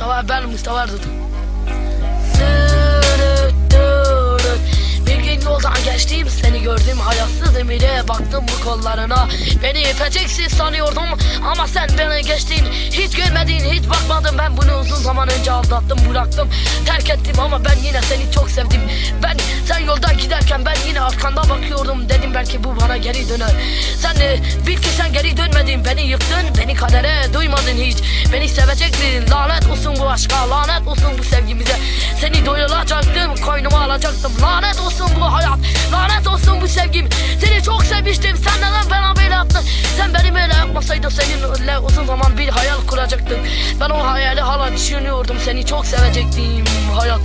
Mustafa ben Mustafa Erdoğan. Bir gün yoldan geçtim seni gördüm. Hayatsız emire baktım bu kollarına. Beni öpeceksin sanıyordum ama sen beni geçtin. Hiç görmedin hiç bakmadın. Ben bunu uzun zaman önce aldattım bıraktım. Terk ettim ama ben yine seni çok sevdim. Ben sen yolda giderken ben yine arkanda bakıyordum. Dedim belki bu bana geri döner. Sen bil ki sen geri dönmedin. Beni yıktın Beni kadere duymadın hiç Beni sevecektin lanet olsun bu aşka lanet olsun bu sevgimize. Seni doyuracaktım koynuma alacaktım Lanet olsun bu hayat lanet olsun bu sevgim. Seni çok sevmiştim sen neden bana böyle yaptın? Sen beni böyle yapmasaydın seninle uzun zaman bir hayal kuracaktım Ben o hayali hala düşünüyordum seni çok sevecektim Hayal